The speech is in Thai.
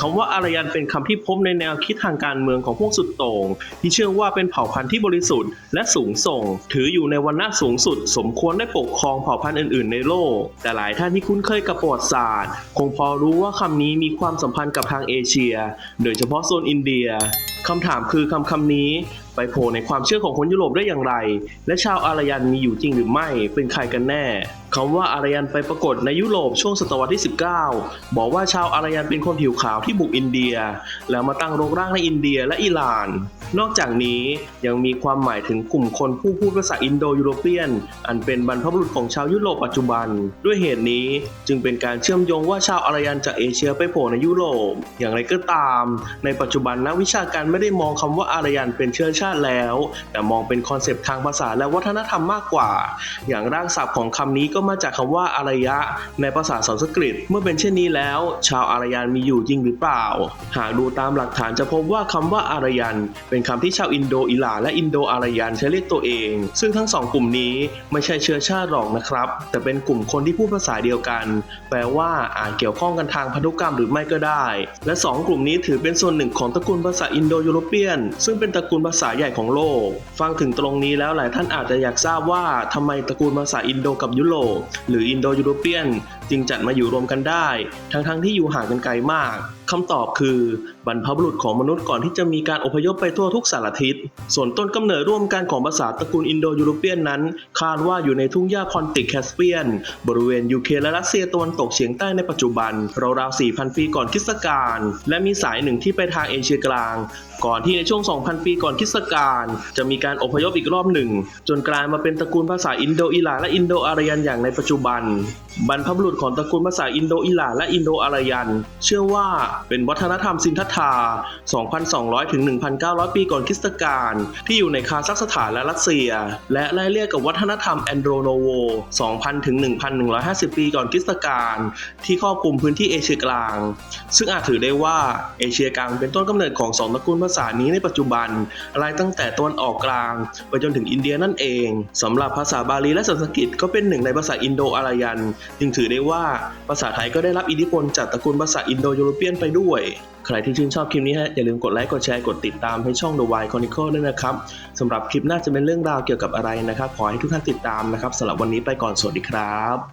คำว่าอารยันเป็นคำที่พบในแนวคิดทางการเมืองของพวกสุดโต่งที่เชื่อว่าเป็นเผ่าพันธุ์ที่บริสุทธิ์และสูงส่ง ถืออยู่ในวรรณะสูงสุด สมควรได้ปกครองเผ่าพันธุ์อื่น ๆ ในโลก แต่หลายท่านที่คุ้นเคยกับประวัติศาสตร์ คงพอรู้ว่าคำนี้มีความสัมพันธ์กับทางเอเชีย โดยเฉพาะโซนอินเดียคำถามคือคำคำนี้ ไปโผล่ในความเชื่อของคนยุโรปได้อย่างไร และชาวอารยันมีอยู่จริงหรือไม่ เป็นใครกันแน่คำว่าอารยันไปปรากฏในยุโรปช่วงศตวรรษที่ 19 บอกว่าชาวอารยันเป็นคนผิวขาวที่บุกอินเดีย แล้วมาตั้งรกรากในอินเดียและอิหร่าน นอกจากนี้ยังมีความหมายถึงกลุ่มคนผู้พูดภาษาอินโดยุโรเปียน อันเป็นบรรพบุรุษของชาวยุโรปปัจจุบัน ด้วยเหตุนี้จึงเป็นการเชื่อมโยงว่าชาวอารยันจากเอเชียไปโผล่ในยุโรป อย่างไรก็ตาม ในปัจจุบันนักวิชาการไม่ได้มองคำว่าอารยันเป็นเชื้อชาติแล้ว แต่มองเป็นคอนเซปต์ทางภาษาและวัฒนธรรมมากกว่า อย่างร่ากศัพท์ของคำนี้ก็มาจากคำว่าอารยะ ในภาษาสันสกฤต เมื่อเป็นเช่นนี้แล้ว ชาวอารยันมีอยู่จริงหรือเปล่า หากดูตามหลักฐานจะพบว่าคำว่าอารยันเป็นคำที่ชาวอินโดอิหร่านและอินโดอารยันใช้เรียกตัวเอง ซึ่งทั้งสองกลุ่มนี้ไม่ใช่เชื้อชาติหรอกนะครับ แต่เป็นกลุ่มคนที่พูดภาษาเดียวกัน แปลว่าอาจเกี่ยวข้องกันทางพันธุกรรมหรือไม่ก็ได้ และสองกลุ่มนี้ถือเป็นส่วนหนึ่งของตระกูลภาษาอินโดยุโรเปียน ซึ่งเป็นตระกูลภาษาใหญ่ของโลก ฟังถึงตรงนี้แล้วหลายท่านอาจจะอยากทราบว่าทำไมตระกูลภาษาอินโดกับยุโรปหรืออินโดยุโรเปียน จึงจัดมาอยู่รวมกันได้ ทั้งๆที่อยู่ห่างกันไกลมากคำตอบคือบรรพบุรุษของมนุษย์ก่อนที่จะมีการอพยพไปทั่วทุกสารทิศ ส่วนต้นกำเนิดร่วมกันของภาษาตระกูลอินโดยุโรเปียนนั้น คาดว่าอยู่ในทุ่งหญ้าคอนติกแคสเปียน บริเวณยูเครและรัสเซียตะวันตกเฉียงใต้ในปัจจุบัน ราวๆ 4,000 ปีก่อนคริสตกาล และมีสายหนึ่งที่ไปทางเอเชียกลาง ก่อนที่ในช่วง 2,000 ปีก่อนคริสตกาล จะมีการอพยพอีกรอบหนึ่ง จนกลายมาเป็นตระกูลภาษาอินโดอิหร่านและอินโดอารยันอย่างในปัจจุบัน บรรพบุรุษของตระกูลภาษาอินโดอิหร่านและอินโดอารยัน เชื่อว่าเป็นวัฒนธรรมซินทัตา2,200 ถึง 1,900 ปีก่อนคริสตกาลที่อยู่ในคาซัคสถานและรัสเซีย และไล่เรียกกับวัฒนธรรมแอนโดรโนโว 2,000 ถึง 1,150 ปีก่อนคริสตกาลที่ครอบคลุมพื้นที่เอเชียกลาง ซึ่งอาจถือได้ว่าเอเชียกลางเป็นต้นกำเนิดของสองตระกูลภาษานี้ในปัจจุบันไล่ตั้งแต่ตะวันออกกลางไปจนถึงอินเดียนั่นเองสำหรับภาษาบาลีและสันสกฤตก็เป็นหนึ่งในภาษาอินโดอารยัน จึงถือได้ว่าภาษาไทยก็ได้รับอิทธิพลจากตระกูลภาษาอินโดยุโรเปียนไปด้วย ใครที่ชื่นชอบคลิปนี้ฮะอย่าลืมกดไลค์กดแชร์กดติดตามให้ช่อง The Why Chronicle ด้วยนะครับสำหรับคลิปหน้าจะเป็นเรื่องราวเกี่ยวกับอะไรนะครับ ขอให้ทุกท่านติดตามนะครับสำหรับวันนี้ไปก่อนสวัสดีครับ